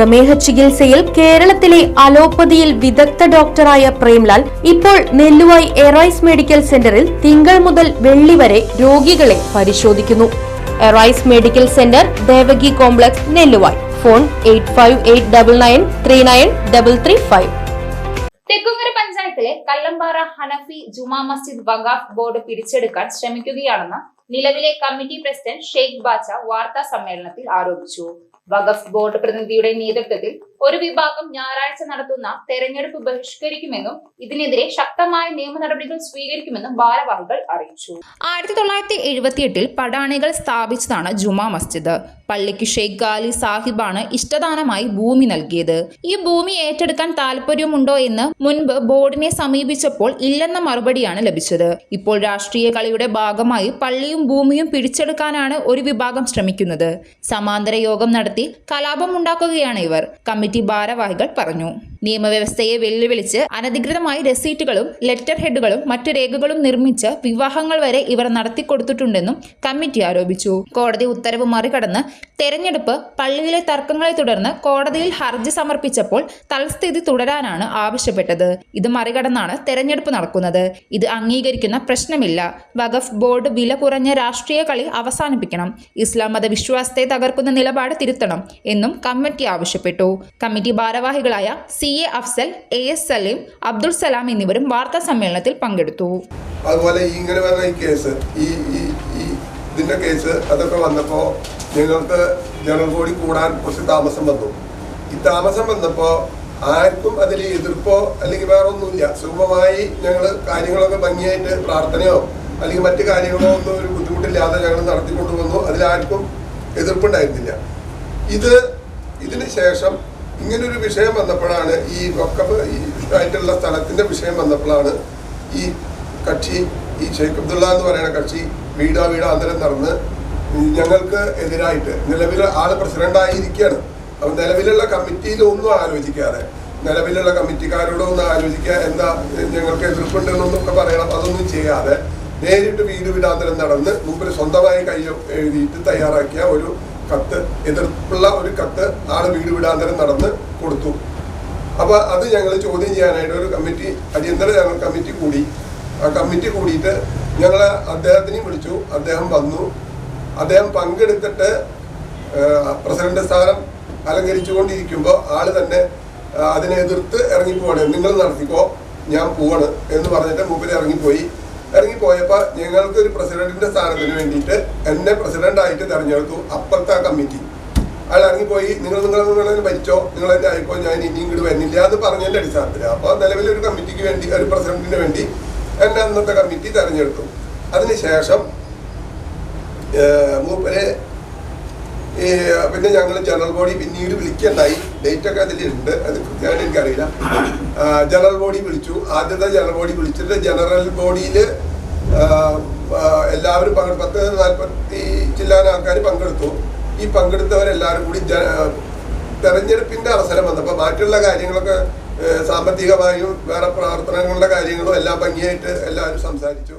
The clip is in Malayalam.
പ്രമേഹ ചികിത്സയിൽ കേരളത്തിലെ അലോപ്പതിയിൽ വിദഗ്ധ ഡോക്ടറായ പ്രേംലാൽ ഇപ്പോൾ നെല്ലുവായി എറൈസ് മെഡിക്കൽ സെന്ററിൽ തിങ്കൾ മുതൽ വെള്ളി വരെ രോഗികളെ പരിശോധിക്കുന്നു. Arise medical centre Devaki complex Nelluvayi. Phone eight five eight double nine three nine double three five. Thekkumkara പഞ്ചായത്തിലെ കല്ലമ്പാറ ഹനഫി ജുമാ മസ്ജിദ് വഖാഫ് ബോർഡ് പിടിച്ചെടുക്കാൻ ശ്രമിക്കുകയാണെന്ന് നിലവിലെ കമ്മിറ്റി പ്രസിഡന്റ് ഷെയ്ഖ് ബാച്ച വാർത്താ സമ്മേളനത്തിൽ ആരോപിച്ചു. വഖഫ് ബോർഡ് പ്രതിനിധിയുടെ നേതൃത്വത്തിൽ ഒരു വിഭാഗം ഞായറാഴ്ച നടത്തുന്ന തെരഞ്ഞെടുപ്പ് ബഹിഷ്കരിക്കുമെന്നും ഇതിനെതിരെ ശക്തമായ നിയമ നടപടികൾ സ്വീകരിക്കുമെന്നും ഭാരവാഹികൾ അറിയിച്ചു. ആയിരത്തി തൊള്ളായിരത്തി എഴുപത്തിയെട്ടിൽ പടാണികൾ സ്ഥാപിച്ചതാണ് ജുമാ മസ്ജിദ്. പള്ളിക്ക് ഷെയ്ഖ് ഗാലി സാഹിബാണ് ഇഷ്ടദാനമായി ഭൂമി നൽകിയത്. ഈ ഭൂമി ഏറ്റെടുക്കാൻ താല്പര്യമുണ്ടോ എന്ന് മുൻപ് ബോർഡിനെ സമീപിച്ചപ്പോൾ ഇല്ലെന്ന മറുപടിയാണ് ലഭിച്ചത്. ഇപ്പോൾ രാഷ്ട്രീയ കളിയുടെ ഭാഗമായി പള്ളിയും ഭൂമിയും പിടിച്ചെടുക്കാനാണ് ഒരു വിഭാഗം ശ്രമിക്കുന്നത്. സമാന്തര യോഗം നടത്തി കലാപമുണ്ടാക്കുകയാണ് ഇവർ. കമ്മിറ്റി ഭാരവാഹികൾ പറഞ്ഞു നിയമവ്യവസ്ഥയെ വെല്ലുവിളിച്ച് അനധികൃതമായി രസീറ്റുകളും ലെറ്റർ ഹെഡുകളും മറ്റു രേഖകളും നിർമ്മിച്ച് വിവാഹങ്ങൾ വരെ ഇവർ നടത്തിക്കൊടുത്തിട്ടുണ്ടെന്നും കമ്മിറ്റി ആരോപിച്ചു. കോടതി ഉത്തരവ് മറികടന്ന് തെരഞ്ഞെടുപ്പ് പള്ളിയിലെ തർക്കങ്ങളെ തുടർന്ന് കോടതിയിൽ ഹർജി സമർപ്പിച്ചപ്പോൾ തൽസ്ഥിതി തുടരാനാണ് ആവശ്യപ്പെട്ടത്. ഇത് മറികടന്നാണ് തെരഞ്ഞെടുപ്പ് നടക്കുന്നത്. ഇത് അംഗീകരിക്കുന്ന പ്രശ്നമില്ല. വഖഫ് ബോർഡ് വില കുറഞ്ഞ രാഷ്ട്രീയ കളി അവസാനിപ്പിക്കണം. ഇസ്ലാം മത വിശ്വാസത്തെ തകർക്കുന്ന നിലപാട് തിരുത്തണം എന്നും കമ്മിറ്റി ആവശ്യപ്പെട്ടു. കമ്മിറ്റി ഭാരവാഹികളായ C. A Afsal A S Saleem Abdul Salam എന്നിവരും വാർത്താ സമ്മേളനത്തിൽ പങ്കെടുത്തു. അതുപോലെ ഇങ്ങനെ വരുന്ന ഈ കേസ് ഈ ഈ ഇതിന്റെ കേസ് അതൊക്കെ വന്നപ്പോൾ ഞങ്ങൾക്ക് ജനറൽ ബോഡി കൂടാൻ കുറച്ച് താമസം വന്നു. ഈ താമസം വന്നപ്പോൾ ആർക്കും അതിൽ എതിർപ്പോ അല്ലെങ്കിൽ വേറെ ഒന്നുമില്ല സുഗമമായി ഞങ്ങൾ കാര്യങ്ങളൊക്കെ ഭംഗിയായിട്ട് പ്രാർത്ഥനയോ അല്ലെങ്കിൽ മറ്റു കാര്യങ്ങളോ ഒന്നും ഒരു ബുദ്ധിമുട്ടില്ലാതെ ഞങ്ങൾ നടത്തിക്കൊണ്ടു വന്നു അതിലാർക്കും എതിർപ്പുണ്ടായിരുന്നില്ല. ഇത് ഇതിന് ശേഷം ഇങ്ങനൊരു വിഷയം വന്നപ്പോഴാണ് ഈ വക്കഫ് ഈ ആയിട്ടുള്ള സ്ഥലത്തിന്റെ വിഷയം വന്നപ്പോഴാണ് ഈ കക്ഷി ഈ ഷെയ്ഖ് അബ്ദുള്ള എന്ന് പറയുന്ന കക്ഷി വീടാ വീടാ അന്തരം നടന്ന് ഞങ്ങൾക്ക് എതിരായിട്ട് നിലവിൽ ആൾ പ്രസിഡന്റായിരിക്കുകയാണ് അപ്പം നിലവിലുള്ള കമ്മിറ്റിയിലൊന്നും ആലോചിക്കാതെ നിലവിലുള്ള കമ്മിറ്റിക്കാരോടൊന്നും ആലോചിക്കുക എന്താ ഞങ്ങൾക്ക് എതിർപ്പുണ്ടെന്നൊക്കെ പറയണം. അതൊന്നും ചെയ്യാതെ നേരിട്ട് വീട് വീടാന്തരം നടന്ന് മുമ്പിൽ സ്വന്തമായി കൈ എഴുതിയിട്ട് തയ്യാറാക്കിയ ഒരു കത്ത് എതിർപ്പുള്ള ഒരു കത്ത് ആൾ വീട് വിടാന്തരം നടന്ന് കൊടുത്തു. അപ്പൊ അത് ഞങ്ങൾ ചോദ്യം ചെയ്യാനായിട്ട് ഒരു കമ്മിറ്റി അടിയന്തര ഞങ്ങൾ കമ്മിറ്റി കൂടി. ആ കമ്മിറ്റി കൂടിയിട്ട് ഞങ്ങൾ അദ്ദേഹത്തിനെയും വിളിച്ചു. അദ്ദേഹം വന്നു. അദ്ദേഹം പങ്കെടുത്തിട്ട് പ്രസിഡന്റ് സ്ഥാനം അലങ്കരിച്ചുകൊണ്ടിരിക്കുമ്പോൾ ആൾ തന്നെ അതിനെ എതിർത്ത് ഇറങ്ങിപ്പോവാണ്. നിങ്ങൾ നടത്തിക്കോ ഞാൻ പോവാണ് എന്ന് പറഞ്ഞിട്ട് മുമ്പിൽ ഇറങ്ങിപ്പോയി. ഇറങ്ങിപ്പോയപ്പോൾ ഞങ്ങൾക്ക് ഒരു പ്രസിഡന്റിന്റെ സ്ഥാനത്തിന് വേണ്ടിയിട്ട് എന്നെ പ്രസിഡന്റ് ആയിട്ട് തെരഞ്ഞെടുത്തു അപ്പുറത്തെ കമ്മിറ്റി. അയാൾ ഇറങ്ങിപ്പോയി നിങ്ങൾ നിങ്ങൾ നിങ്ങൾ ഭരിച്ചോ നിങ്ങൾ എന്നെ ആയിപ്പോ ഞാൻ ഇനി ഇങ്ങോട്ട് വരുന്നില്ല എന്ന് പറഞ്ഞതിന്റെ അടിസ്ഥാനത്തിൽ അപ്പോൾ നിലവിൽ ഒരു കമ്മിറ്റിക്ക് വേണ്ടി ഒരു പ്രസിഡന്റിന് വേണ്ടി എന്നെ അന്നത്തെ കമ്മിറ്റി തെരഞ്ഞെടുത്തു. അതിനുശേഷം മൂപ്പരെ പിന്നെ ഞങ്ങൾ ജനറൽ ബോഡി പിന്നീട് വിളിക്കണ്ടായി. ഡേറ്റ് ഒക്കെ അതിലുണ്ട് അത് കൃത്യമായിട്ട് എനിക്കറിയില്ല. ജനറൽ ബോഡി വിളിച്ചു. ആദ്യത്തെ ജനറൽ ബോഡി വിളിച്ചിട്ട് ജനറൽ ബോഡിയിൽ എല്ലാവരും പങ്കെ പത്ത് നാൽപ്പത്തി ചില്ലാൻ ആൾക്കാർ പങ്കെടുത്തു. ഈ പങ്കെടുത്തവരെല്ലാവരും കൂടി തെരഞ്ഞെടുപ്പിന്റെ അവസരം വന്നപ്പോൾ ബാക്കിയുള്ള കാര്യങ്ങളൊക്കെ സാമ്പത്തികമായും വേറെ പ്രവർത്തനങ്ങളുടെ കാര്യങ്ങളും എല്ലാം ഭംഗിയായിട്ട് എല്ലാവരും സംസാരിച്ചു.